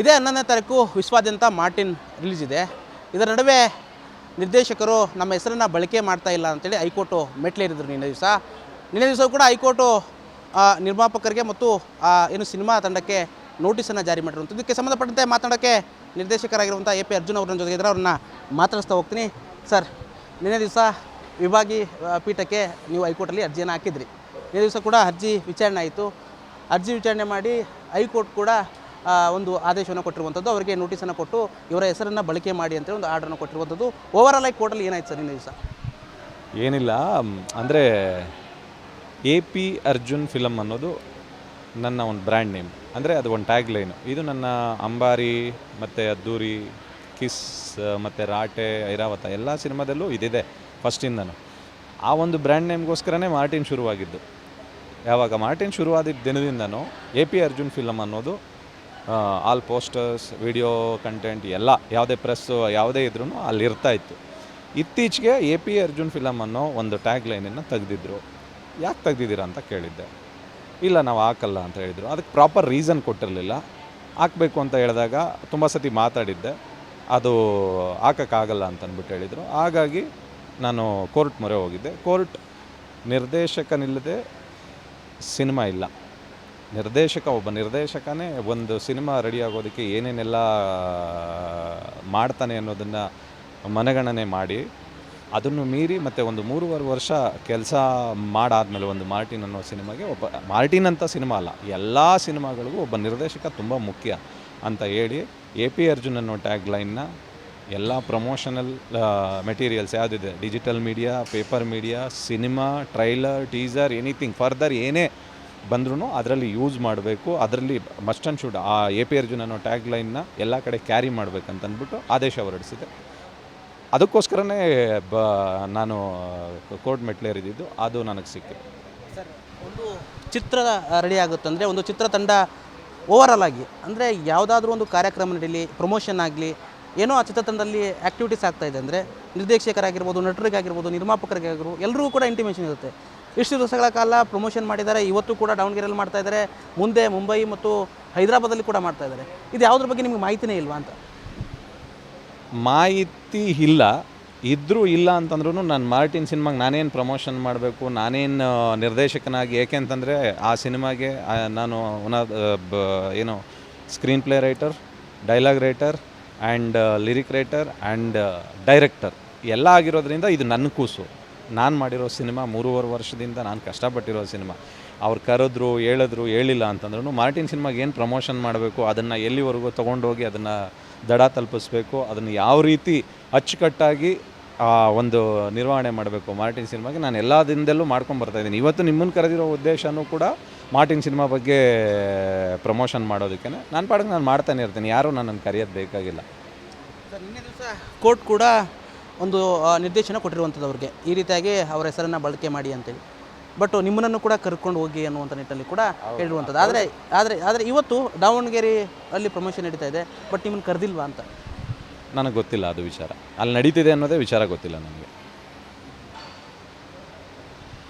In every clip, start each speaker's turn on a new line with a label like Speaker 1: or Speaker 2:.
Speaker 1: ಇದೇ ಹನ್ನೊಂದನೇ ತಾರೀಕು ವಿಶ್ವಾದ್ಯಂತ ಮಾರ್ಟಿನ್ ರಿಲೀಸ್ ಇದೆ. ಇದರ ನಡುವೆ ನಿರ್ದೇಶಕರು ನಮ್ಮ ಹೆಸರನ್ನು ಬಳಕೆ ಮಾಡ್ತಾ ಇಲ್ಲ ಅಂತೇಳಿ ಹೈಕೋರ್ಟು ಮೆಟ್ಲೇರಿದ್ರು ನಿನ್ನೆ ದಿವಸ. ನಿನ್ನೆ ದಿವಸ ಕೂಡ ಹೈಕೋರ್ಟು ನಿರ್ಮಾಪಕರಿಗೆ ಮತ್ತು ಏನು ಸಿನಿಮಾ ತಂಡಕ್ಕೆ ನೋಟಿಸನ್ನು ಜಾರಿ ಮಾಡಿರುವಂಥದ್ದು. ಇದಕ್ಕೆ ಸಂಬಂಧಪಟ್ಟಂತೆ ಮಾತನಾಡೋಕ್ಕೆ ನಿರ್ದೇಶಕರಾಗಿರುವಂಥ ಎ ಪಿ ಅರ್ಜುನ್ ಅವ್ರನ್ನ ಜೊತೆಗೆ ಇದ್ದರೆ ಅವ್ರನ್ನ ಮಾತಾಡಿಸ್ತಾ ಹೋಗ್ತೀನಿ. ಸರ್, ನಿನ್ನೆ ದಿವಸ ವಿಭಾಗಿ ಪೀಠಕ್ಕೆ ನೀವು ಹೈಕೋರ್ಟಲ್ಲಿ ಅರ್ಜಿಯನ್ನು ಹಾಕಿದ್ರಿ. ನಿನ್ನೆ ದಿವಸ ಕೂಡ ಅರ್ಜಿ ವಿಚಾರಣೆ ಆಯಿತು. ಅರ್ಜಿ ವಿಚಾರಣೆ ಮಾಡಿ ಹೈಕೋರ್ಟ್ ಕೂಡ ಒಂದು ಆದೇಶವನ್ನು ಕೊಟ್ಟಿರುವಂಥದ್ದು. ಅವರಿಗೆ ನೋಟಿಸನ್ನು ಕೊಟ್ಟು ಇವರ ಹೆಸರನ್ನು ಬಳಕೆ ಮಾಡಿ ಅಂತೇಳಿ ಒಂದು ಆರ್ಡರ್ನ ಕೊಟ್ಟಿರುವಂಥದ್ದು. ಓವರಾಲ್ ಆಗಿ ಕೋರ್ಟಲ್ಲಿ ಏನಾಯ್ತು ಸರ್ ನಿನ್ನೆ ದಿವಸ?
Speaker 2: ಏನಿಲ್ಲ ಅಂದರೆ ಎ ಪಿ ಅರ್ಜುನ್ ಫಿಲಮ್ ಅನ್ನೋದು ನನ್ನ ಒಂದು ಬ್ರ್ಯಾಂಡ್ ನೇಮ್ ಅಂದರೆ ಅದು ಒಂದು ಟ್ಯಾಗ್ ಲೈನು ಇದು ನನ್ನ ಅಂಬಾರಿ, ಮತ್ತು ಅದ್ದೂರಿ ಕಿಸ್ ಮತ್ತು ರಾಟೆ, ಐರಾವತ ಎಲ್ಲ ಸಿನಿಮಾದಲ್ಲೂ ಇದಿದೆ ಫಸ್ಟಿಂದನು ಆ ಒಂದು ಬ್ರ್ಯಾಂಡ್ ನೇಮ್ಗೋಸ್ಕರನೇ ಮಾರ್ಟಿನ್ ಶುರುವಾಗಿದ್ದು. ಯಾವಾಗ ಮಾರ್ಟಿನ್ ಶುರುವಾದ ದಿನದಿಂದನೂ ಎ ಪಿ ಅರ್ಜುನ್ ಫಿಲಮ್ ಅನ್ನೋದು ಆಲ್ ಪೋಸ್ಟರ್ಸ್ ವಿಡಿಯೋ ಕಂಟೆಂಟ್ ಎಲ್ಲ, ಯಾವುದೇ ಪ್ರೆಸ್ಸು ಯಾವುದೇ ಇದ್ರೂ ಅಲ್ಲಿ ಇರ್ತಾ ಇತ್ತು. ಇತ್ತೀಚೆಗೆ ಎ ಪಿ ಅರ್ಜುನ್ ಫಿಲಮ್ ಅನ್ನೋ ಒಂದು ಟ್ಯಾಗ್ ಲೈನನ್ನು ತೆಗೆದಿದ್ರು. ಯಾಕೆ ತೆಗ್ದಿದ್ದೀರಾ ಅಂತ ಕೇಳಿದ್ದೆ. ಇಲ್ಲ, ನಾವು ಹಾಕಲ್ಲ ಅಂತ ಹೇಳಿದರು. ಅದಕ್ಕೆ ಪ್ರಾಪರ್ ರೀಸನ್ ಕೊಟ್ಟಿರಲಿಲ್ಲ. ಹಾಕಬೇಕು ಅಂತ ಹೇಳಿದಾಗ ತುಂಬ ಸತಿ ಮಾತಾಡಿದ್ದೆ. ಅದು ಹಾಕೋಕ್ಕಾಗಲ್ಲ ಅಂತ ಅಂದ್ಬಿಟ್ಟು ಹೇಳಿದರು. ಹಾಗಾಗಿ ನಾನು ಕೋರ್ಟ್ ಮೊರೆ ಹೋಗಿದ್ದೆ. ಕೋರ್ಟ್ ನಿರ್ದೇಶಕನಿಲ್ಲದೆ ಸಿನಿಮಾ ಇಲ್ಲ. ನಿರ್ದೇಶಕ, ಒಬ್ಬ ನಿರ್ದೇಶಕನೇ ಒಂದು ಸಿನಿಮಾ ರೆಡಿ ಆಗೋದಕ್ಕೆ ಏನೇನೆಲ್ಲ ಮಾಡ್ತಾನೆ ಅನ್ನೋದನ್ನು ಮನಗಣನೆ ಮಾಡಿ, ಅದನ್ನು ಮೀರಿ ಮತ್ತು ಒಂದು ಮೂರುವರೆ ವರ್ಷ ಕೆಲಸ ಮಾಡಾದಮೇಲೆ ಒಂದು ಮಾರ್ಟಿನ್ ಅನ್ನೋ ಸಿನಿಮಾಗೆ ಒಬ್ಬ, ಮಾರ್ಟಿನ್ ಅಂತ ಸಿನಿಮಾ ಅಲ್ಲ, ಎಲ್ಲ ಸಿನಿಮಾಗಳಿಗೂ ಒಬ್ಬ ನಿರ್ದೇಶಕ ತುಂಬ ಮುಖ್ಯ ಅಂತ ಹೇಳಿ ಎ ಪಿ ಅರ್ಜುನ್ ಅನ್ನೋ ಟ್ಯಾಗ್ ಲೈನ್ನ ಎಲ್ಲ ಪ್ರಮೋಷನಲ್ ಮೆಟೀರಿಯಲ್ಸ್ ಯಾವುದಿದೆ digital media paper media cinema trailer teaser anything further ಏನೇ ಬಂದ್ರೂ ಅದರಲ್ಲಿ ಯೂಸ್ ಮಾಡಬೇಕು, ಅದರಲ್ಲಿ ಮಸ್ಟ್ ಆ್ಯಂಡ್ ಶುಡ್ ಆ ಎ ಪಿ ಅರ್ಜುನ್ ಅನ್ನೋ ಟ್ಯಾಗ್ ಲೈನ್ನ ಎಲ್ಲ ಕಡೆ ಕ್ಯಾರಿ ಮಾಡ್ಬೇಕಂತ ಅಂದ್ಬಿಟ್ಟು ಆದೇಶ ಹೊರಡಿಸಿದೆ. ಅದಕ್ಕೋಸ್ಕರನೇ ಬ, ನಾನು ಕೋರ್ಟ್ ಮೆಟ್ಲೇರಿದ್ದು ಅದು ನನಗೆ ಸಿಕ್ಕಿದೆ.
Speaker 1: ಸರ್ ಚಿತ್ರ ರೆಡಿ ಆಗುತ್ತಂದರೆ, ಒಂದು ಚಿತ್ರತಂಡ ಓವರಾಲ್ ಆಗಿ, ಅಂದರೆ ಯಾವುದಾದ್ರೂ ಒಂದು ಕಾರ್ಯಕ್ರಮ ನಡೀಲಿ ಪ್ರಮೋಷನ್ ಆಗಲಿ, ಏನೋ ಆ ಚಿತ್ರತಂಡದಲ್ಲಿ ಆ್ಯಕ್ಟಿವಿಟೀಸ್ ಆಗ್ತಾ ಇದೆ ಅಂದರೆ, ನಿರ್ದೇಶಕರಾಗಿರ್ಬೋದು, ನಟರಿಗಾಗಿರ್ಬೋದು, ನಿರ್ಮಾಪಕರಿಗಾಗಿರ್ಬೋದು ಎಲ್ಲರಿಗೂ ಕೂಡ ಇಂಟಿಮೇಷನ್ ಇರುತ್ತೆ. ಇಷ್ಟು ದಿವಸಗಳ ಕಾಲ ಪ್ರಮೋಷನ್ ಮಾಡಿದ್ದಾರೆ. ಇವತ್ತು ಕೂಡ ದಾವಣಗೆರೆಯಲ್ಲಿ ಮಾಡ್ತಾ ಇದ್ದಾರೆ. ಮುಂದೆ ಮುಂಬೈ ಮತ್ತು ಹೈದರಾಬಾದಲ್ಲಿ ಕೂಡ ಮಾಡ್ತಾ ಇದ್ದಾರೆ. ಇದು ಯಾವುದ್ರ ಬಗ್ಗೆ ನಿಮಗೆ ಮಾಹಿತಿನೇ ಇಲ್ವಾ ಅಂತ?
Speaker 2: ಮಾಹಿತಿ ಇಲ್ಲ. ಇದ್ದರೂ ಇಲ್ಲ ಅಂತಂದ್ರೂ ನಾನು ಮಾರ್ಟಿನ್ ಸಿನಿಮಾಗೆ ನಾನೇನು ಪ್ರಮೋಷನ್ ಮಾಡಬೇಕು, ನಾನೇನು ನಿರ್ದೇಶಕನಾಗಿ ಏಕೆ ಅಂತಂದರೆ ಆ ಸಿನಿಮಾಗೆ ನಾನು ಒನ್ ಏನು screen play writer dialogue writer and lyric writer and director ಎಲ್ಲ ಆಗಿರೋದ್ರಿಂದ ಇದು ನನ್ನ ಕೂಸು. ನಾನು ಮಾಡಿರೋ ಸಿನಿಮಾ ಮೂರುವರೆ ವರ್ಷದಿಂದ ನಾನು ಕಷ್ಟಪಟ್ಟಿರೋ ಸಿನಿಮಾ. ಅವ್ರು ಕರೆದ್ರು, ಹೇಳಿದ್ರು, ಹೇಳಿಲ್ಲ ಅಂತಂದ್ರೂ ಮಾರ್ಟಿನ್ ಸಿನಿಮಾಗೆ ಏನು ಪ್ರಮೋಷನ್ ಮಾಡಬೇಕು, ಅದನ್ನು ಎಲ್ಲಿವರೆಗೂ ತೊಗೊಂಡೋಗಿ ಅದನ್ನು ದಡ ತಲುಪಿಸ್ಬೇಕು, ಅದನ್ನು ಯಾವ ರೀತಿ ಅಚ್ಚುಕಟ್ಟಾಗಿ ಒಂದು ನಿರ್ವಹಣೆ ಮಾಡಬೇಕು ಮಾರ್ಟಿನ್ ಸಿನಿಮಾಗೆ, ನಾನು ಎಲ್ಲ ದಿನದಲ್ಲೂ ಮಾಡ್ಕೊಂಡು ಬರ್ತಾ ಇದ್ದೀನಿ. ಇವತ್ತು ನಿಮ್ಮನ್ನು ಕರೆದಿರೋ ಉದ್ದೇಶನೂ ಕೂಡ ಮಾರ್ಟಿನ್ ಸಿನಿಮಾ ಬಗ್ಗೆ ಪ್ರಮೋಷನ್ ಮಾಡೋದಕ್ಕೆ ನಾನು ಪಾಡಿಗೆ ನಾನು ಮಾಡ್ತಾನೆ ಇರ್ತೀನಿ. ಯಾರೂ ನನ್ನನ್ನು ಕರೆಯೋದು ಬೇಕಾಗಿಲ್ಲ.
Speaker 1: ಕೋರ್ಟ್ ಕೂಡ ಒಂದು ನಿರ್ದೇಶನ ಕೊಟ್ಟಿರುವಂಥದ್ದು ಅವ್ರಿಗೆ ಈ ರೀತಿಯಾಗಿ ಅವರ ಹೆಸರನ್ನು ಬಳಕೆ ಮಾಡಿ ಅಂತೇಳಿ. ಬಟ್ ನಿಮ್ಮನ್ನು ಕೂಡ ಕರ್ಕೊಂಡು ಹೋಗಿ ಅನ್ನುವಂಥ ನಿಟ್ಟಲ್ಲಿ ಕೂಡ ಹೇಳಿರುವಂಥದ್ದು ಆದರೆ ಆದರೆ ಆದರೆ ಇವತ್ತು ದಾವಣಗೆರೆ ಅಲ್ಲಿ ಪ್ರಮೋಷನ್ ನಡೀತಾ ಇದೆ ಬಟ್ ನಿಮ್ಮನ್ನು ಕರೆದಿಲ್ವಾ ಅಂತ?
Speaker 2: ನನಗೆ ಗೊತ್ತಿಲ್ಲ ಅದು ವಿಚಾರ. ಅಲ್ಲಿ ನಡೀತಿದೆ ಅನ್ನೋದೇ ವಿಚಾರ ಗೊತ್ತಿಲ್ಲ ನನಗೆ.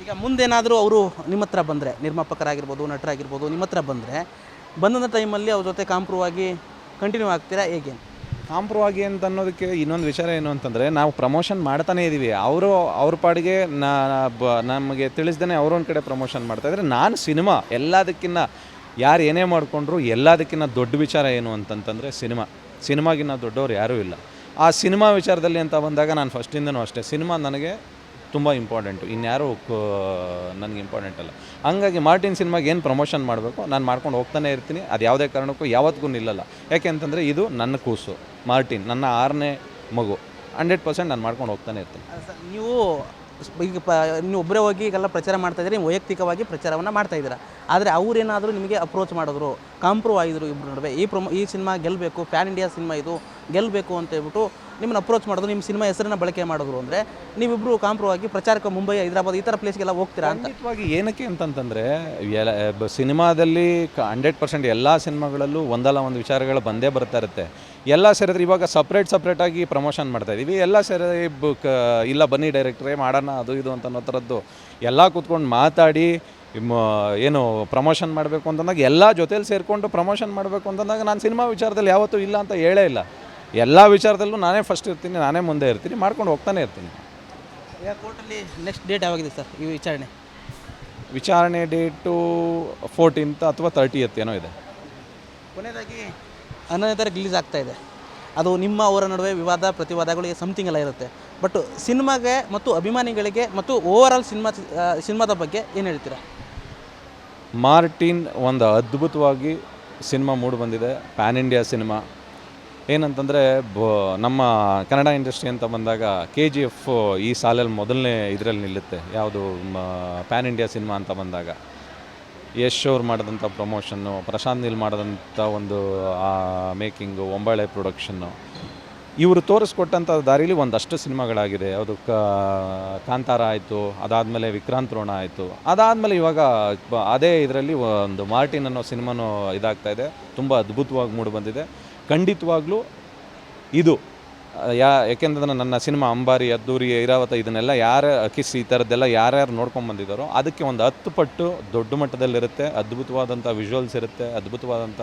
Speaker 1: ಈಗ ಮುಂದೇನಾದರೂ ಅವರು ನಿಮ್ಮ ಹತ್ರ ಬಂದರೆ ನಿರ್ಮಾಪಕರಾಗಿರ್ಬೋದು ನಟರಾಗಿರ್ಬೋದು ನಿಮ್ಮ ಹತ್ರ ಬಂದರೆ ಬಂದಂಥ ಟೈಮಲ್ಲಿ ಅವ್ರ ಜೊತೆ ಕಾಂಪ್ರೂವ್ ಆಗಿ ಕಂಟಿನ್ಯೂ ಆಗ್ತೀರಾ ಹೇಗೆ
Speaker 2: ಕಾಂಪ್ರೋ ಆಗಿ ಅಂತ ಅನ್ನೋದಕ್ಕೆ ಇನ್ನೊಂದು ವಿಚಾರ ಏನು ಅಂತಂದರೆ, ನಾವು ಪ್ರಮೋಷನ್ ಮಾಡ್ತಾನೇ ಇದ್ದೀವಿ ಅವರು, ಅವ್ರ ಪಾಡಿಗೆ ನಮಗೆ ತಿಳಿಸ್ದೇ ಅವ್ರೊಂದು ಕಡೆ ಪ್ರಮೋಷನ್ ಮಾಡ್ತಾ ಮಾಡ್ತಾಯಿದ್ರೆ ನಾನು ಸಿನಿಮಾ ಎಲ್ಲದಕ್ಕಿಂತ ಯಾರು ಏನೇ ಮಾಡಿಕೊಂಡ್ರು ಎಲ್ಲದಕ್ಕಿಂತ ದೊಡ್ಡ ವಿಚಾರ ಏನು ಅಂತಂತಂದರೆ ಸಿನಿಮಾ. ಸಿನಿಮಾಗಿನ್ನ ದೊಡ್ಡವ್ರು ಯಾರೂ ಇಲ್ಲ. ಆ ಸಿನಿಮಾ ವಿಚಾರದಲ್ಲಿ ಅಂತ ಬಂದಾಗ ನಾನು ಫಸ್ಟಿಂದನೂ ಅಷ್ಟೇ. ಸಿನಿಮಾ ನನಗೆ ತುಂಬ ಇಂಪಾರ್ಟೆಂಟು ಇನ್ಯಾರೂ ನನಗೆ ಇಂಪಾರ್ಟೆಂಟ್ ಅಲ್ಲ. ಹಂಗಾಗಿ ಮಾರ್ಟಿನ್ ಸಿನಿಮಾಗೆ ಏನು ಪ್ರಮೋಷನ್ ಮಾಡಬೇಕು, ನಾನು ಮಾಡ್ಕೊಂಡು ಹೋಗ್ತಾನೆ ಇರ್ತೀನಿ. ಅದು ಯಾವುದೇ ಕಾರಣಕ್ಕೂ ಯಾವತ್ತಿಗೂ ನಿಲ್ಲಲ್ಲ. ಯಾಕೆ ಅಂತಂದರೆ ಇದು ನನ್ನ ಕೂಸು ಮಾರ್ಟಿನ್ ನನ್ನ ಆರನೇ ಮಗು. ಹಂಡ್ರೆಡ್ ಪರ್ಸೆಂಟ್ ನಾನು ಮಾಡ್ಕೊಂಡು ಹೋಗ್ತಾನೆ ಇರ್ತೀನಿ.
Speaker 1: ನೀವು ಈಗ ಪ ನೀವು ಒಬ್ಬರೇ ಹೋಗಿ ಈಗೆಲ್ಲ ಪ್ರಚಾರ ಮಾಡ್ತಾ ಇದ್ದೀರಿ ವೈಯಕ್ತಿಕವಾಗಿ ಪ್ರಚಾರವನ್ನು ಮಾಡ್ತಾ ಇದ್ದೀರಾ. ಆದರೆ ಅವರೇನಾದರೂ ನಿಮಗೆ ಅಪ್ರೋಚ್ ಮಾಡಿದ್ರು ಕಾಂಪ್ರೂವ್ ಆಗಿದ್ರು ಇಬ್ಬರು ನಡುವೆ, ಈ ಪ್ರೊಮೋ, ಈ ಸಿನಿಮಾ ಗೆಲ್ಲಬೇಕು ಪ್ಯಾನ್ ಇಂಡಿಯಾ ಸಿನಿಮಾ ಇದು ಗೆಲ್ಲಬೇಕು ಅಂತ ಹೇಳ್ಬಿಟ್ಟು ನಿಮ್ಮನ್ನು ಅಪ್ರೋಚ್ ಮಾಡಿದ್ರು, ನಿಮ್ಮ ಸಿನಿಮಾ ಹೆಸರನ್ನ ಬಳಕೆ ಮಾಡಿದ್ರು ಅಂದರೆ ನೀವಿಬ್ಬರು ಕಾಂಪ್ರೂವ್ ಆಗಿ ಪ್ರಚಾರಕ್ಕೆ ಮುಂಬೈ, ಹೈದರಾಬಾದ್ ಈ ಥರ ಪ್ಲೇಸ್ಗೆಲ್ಲ ಹೋಗ್ತೀರಾ ಅಂತ.
Speaker 2: ಏನಕ್ಕೆ ಅಂತಂತಂದರೆ ಸಿನಿಮಾದಲ್ಲಿ ಹಂಡ್ರೆಡ್ ಪರ್ಸೆಂಟ್ ಎಲ್ಲ ಸಿನಿಮಾಗಳಲ್ಲೂ ಒಂದಲ್ಲ ಒಂದು ವಿಚಾರಗಳು ಬಂದೇ ಬರ್ತಾ ಇರುತ್ತೆ. ಎಲ್ಲ ಸೇರಿದ್ರೆ ಇವಾಗ ಸಪ್ರೇಟ್ ಸಪ್ರೇಟಾಗಿ ಪ್ರಮೋಷನ್ ಮಾಡ್ತಾ ಇದೀವಿ. ಎಲ್ಲ ಸೇರಿ ಬುಕ್ ಇಲ್ಲ ಬನ್ನಿ ಡೈರೆಕ್ಟ್ರೇ ಮಾಡೋಣ ಅದು ಇದು ಅಂತ ಅನ್ನೋ ಥರದ್ದು ಎಲ್ಲ ಕೂತ್ಕೊಂಡು ಮಾತಾಡಿ ಏನು ಪ್ರಮೋಷನ್ ಮಾಡಬೇಕು ಅಂತಂದಾಗ ಎಲ್ಲ ಜೊತೇಲಿ ಸೇರಿಕೊಂಡು ಪ್ರಮೋಷನ್ ಮಾಡಬೇಕು ಅಂತಂದಾಗ ನಾನು ಸಿನಿಮಾ ವಿಚಾರದಲ್ಲಿ ಯಾವತ್ತೂ ಇಲ್ಲ ಅಂತ ಹೇಳೇ ಇಲ್ಲ. ಎಲ್ಲ ವಿಚಾರದಲ್ಲೂ ನಾನೇ ಫಸ್ಟ್ ಇರ್ತೀನಿ ನಾನೇ ಮುಂದೆ ಇರ್ತೀನಿ ಮಾಡ್ಕೊಂಡು ಹೋಗ್ತಾನೆ ಇರ್ತೀನಿ.
Speaker 1: ಏರ್ಪೋರ್ಟಲ್ಲಿ ನೆಕ್ಸ್ಟ್ ಡೇಟ್ ಯಾವಾಗಿದೆ ಸರ್ ಈ ವಿಚಾರಣೆ?
Speaker 2: ವಿಚಾರಣೆ ಡೇಟು ಫೋರ್ಟೀನ್ತ್ ಅಥವಾ ತರ್ಟಿಯತ್ ಏನೋ ಇದೆ.
Speaker 1: ಕೊನೆಯದಾಗಿ ಹನ್ನೊಂದನೇ ಥರ ರಿಲೀಸ್ ಆಗ್ತಾ ಇದೆ. ಅದು ನಿಮ್ಮ ಅವರ ನಡುವೆ ವಿವಾದ, ಪ್ರತಿವಾದಗಳಿಗೆ ಸಮಥಿಂಗ್ ಎಲ್ಲ ಇರುತ್ತೆ. ಬಟ್ ಸಿನಿಮಾಗೆ ಮತ್ತು ಅಭಿಮಾನಿಗಳಿಗೆ ಮತ್ತು ಓವರ್ ಆಲ್ ಸಿನಿಮಾ ಸಿನಿಮಾದ ಬಗ್ಗೆ ಏನು ಹೇಳ್ತೀರಾ?
Speaker 2: ಮಾರ್ಟಿನ್, ಒಂದು ಅದ್ಭುತವಾಗಿ ಸಿನಿಮಾ ಮೂಡಿ ಬಂದಿದೆ. Pan India cinema. ಏನಂತಂದರೆ, ಬ, ನಮ್ಮ ಕನ್ನಡ ಇಂಡಸ್ಟ್ರಿ ಅಂತ ಬಂದಾಗ ಕೆ ಜಿ ಎಫ್ ಈ ಸಾಲಲ್ಲಿ ಮೊದಲನೇ ಇದರಲ್ಲಿ ನಿಲ್ಲುತ್ತೆ. ಯಾವುದು ಪ್ಯಾನ್ ಇಂಡಿಯಾ ಸಿನಿಮಾ ಅಂತ ಬಂದಾಗ. ಯಶ್ ಅವ್ರು ಮಾಡಿದಂಥ ಪ್ರಮೋಷನ್ನು, ಪ್ರಶಾಂತ್ ನೀಲ್ ಮಾಡಿದಂಥ ಒಂದು ಮೇಕಿಂಗು, ಒಂಬಾಳೆ ಪ್ರೊಡಕ್ಷನ್ನು, ಇವರು ತೋರಿಸ್ಕೊಟ್ಟಂಥ ದಾರಿಲಿ ಒಂದಷ್ಟು ಸಿನಿಮಾಗಳಾಗಿದೆ. ಅದು ಕಾಂತಾರ ಆಯಿತು, ಅದಾದಮೇಲೆ ವಿಕ್ರಾಂತ್ ರೋಣ ಆಯಿತು. ಅದಾದಮೇಲೆ ಇವಾಗ ಅದೇ ಇದರಲ್ಲಿ ಒಂದು ಮಾರ್ಟಿನ್ ಅನ್ನೋ ಸಿನಿಮಾನು ಇದಾಗ್ತಾ ಇದೆ. ತುಂಬ ಅದ್ಭುತವಾಗಿ ಮೂಡಿ ಬಂದಿದೆ. ಖಂಡಿತವಾಗ್ಲೂ ಇದು ಯಾ ಯಾಕೆಂದ್ರೆ ನನ್ನ ಸಿನಿಮಾ ಅಂಬಾರಿ, ಅದ್ದೂರಿ, ಐರಾವತ ಇದನ್ನೆಲ್ಲ ಯಾರು ಕಿಸ್ ಈ ಥರದ್ದೆಲ್ಲ ಯಾರ್ಯಾರು ನೋಡ್ಕೊಂಡು ಬಂದಿದ್ದಾರೋ ಅದಕ್ಕೆ ಒಂದು ಹತ್ತು ಪಟ್ಟು ದೊಡ್ಡ ಮಟ್ಟದಲ್ಲಿರುತ್ತೆ, ಅದ್ಭುತವಾದಂಥ ವಿಜುವಲ್ಸ್ ಇರುತ್ತೆ, ಅದ್ಭುತವಾದಂಥ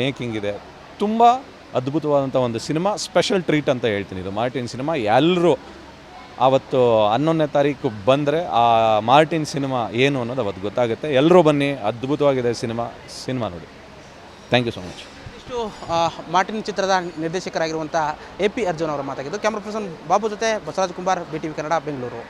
Speaker 2: ಮೇಕಿಂಗ್ ಇದೆ. ತುಂಬ ಅದ್ಭುತವಾದಂಥ ಒಂದು ಸಿನಿಮಾ ಸ್ಪೆಷಲ್ ಟ್ರೀಟ್ ಅಂತ ಹೇಳ್ತೀನಿ ಇದು. ಮಾರ್ಟಿನ್ ಸಿನಿಮಾ ಎಲ್ಲರೂ ಆವತ್ತು ಹನ್ನೊಂದನೇ ತಾರೀಕು ಬಂದರೆ ಆ ಮಾರ್ಟಿನ್ ಸಿನಿಮಾ ಏನು ಅನ್ನೋದು ಅವತ್ತು ಗೊತ್ತಾಗುತ್ತೆ. ಎಲ್ಲರೂ ಬನ್ನಿ, ಅದ್ಭುತವಾಗಿದೆ ಸಿನಿಮಾ ಸಿನಿಮಾ ನೋಡಿ. ಥ್ಯಾಂಕ್ ಯು ಸೊ ಮಚ್
Speaker 1: ಇಷ್ಟು ಮಾರ್ಟಿನ್ ಚಿತ್ರದ ನಿರ್ದೇಶಕರಾಗಿರುವಂಥ ಎ ಪಿ ಅರ್ಜುನ್ ಅವರ ಮಾತಾಗಿದ್ದು, ಕ್ಯಾಮ್ರಾ ಪರ್ಸನ್ ಬಾಬು ಜೊತೆ Basavaraj Kumar B T V Kannada, Bengaluru.